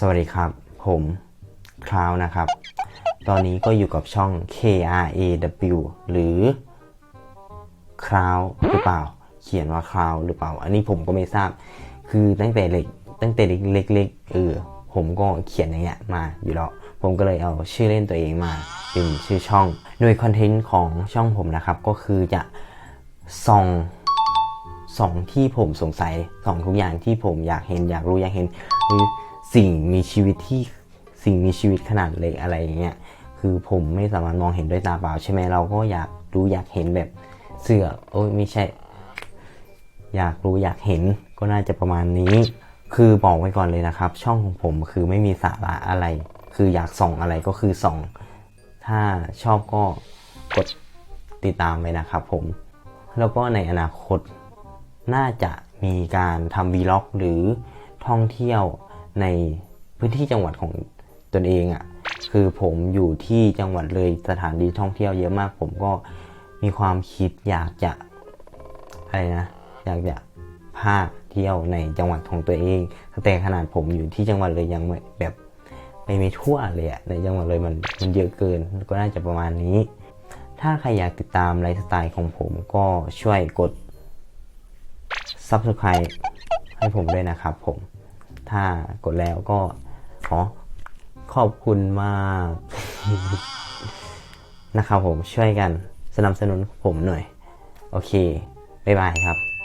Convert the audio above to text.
สวัสดีครับ ผมคราวนะครับ ตอนนี้ก็อยู่กับช่อง K R A W หรือคราวหรือเปล่า เขียนว่าคราวหรือเปล่า อันนี้ผมก็ไม่ทราบ คือตั้งแต่เล็กตั้งแต่เล็กๆเออผมก็เขียนอย่างเงี้ยมาอยู่แล้ว ผมก็เลยเอาชื่อเล่นตัวเองมา เป็นชื่อช่อง โดยคอนเทนต์ของช่องผมนะครับ ก็คือจะส่องสองที่ผมสงสัยสองทุกอย่างที่ผมอยากเห็นอยากรู้อยากเห็นหรือ สิ่งมีชีวิตที่สิ่งมีชีวิตขนาดเล็กอะไรอย่างเงี้ยคือผมไม่สามารถมองเห็นด้วยตาเปล่าใช่ไหมเราก็อยากรู้อยากเห็นแบบเสือโอ้ยไม่ใช่ อยากรู้อยากเห็นก็น่าจะประมาณนี้ คือบอกไว้ก่อนเลยนะครับ ช่องของผมคือไม่มีสาระอะไร คืออยากส่องอะไรก็คือส่องถ้าชอบก็กดติดตามไว้นะครับผม แล้วก็ในอนาคตน่าจะมีการทำวีล็อกหรือท่องเที่ยว ในพื้นที่จังหวัดของตนเองอะ่ะคือผมอยู่ที่จังหวัดเลยสถานที่ท่องเที่ยวเยอะมาก ผมก็มีความคิดอยากจะอะไรนะอยากจะพาเที่ยวในจังหวัดของตัวเอง แต่ขนาดผมอยู่ที่จังหวัดเลยยังไม่แบบไปไม่ทั่วเลยอะในจังหวัดเลยมันมันเยอะเกินก็น่าจะประมาณนี้ ถ้าใครอยากติดตามไลฟ์สไตล์ของผมก็ช่วยกด Subscribe ให้ผมด้วยนะครับผม ถ้ากดแล้วก็ขอขอบคุณมากนะครับผมช่วยกันสนับสนุนผมหน่อย โอเค บ๊ายบายครับ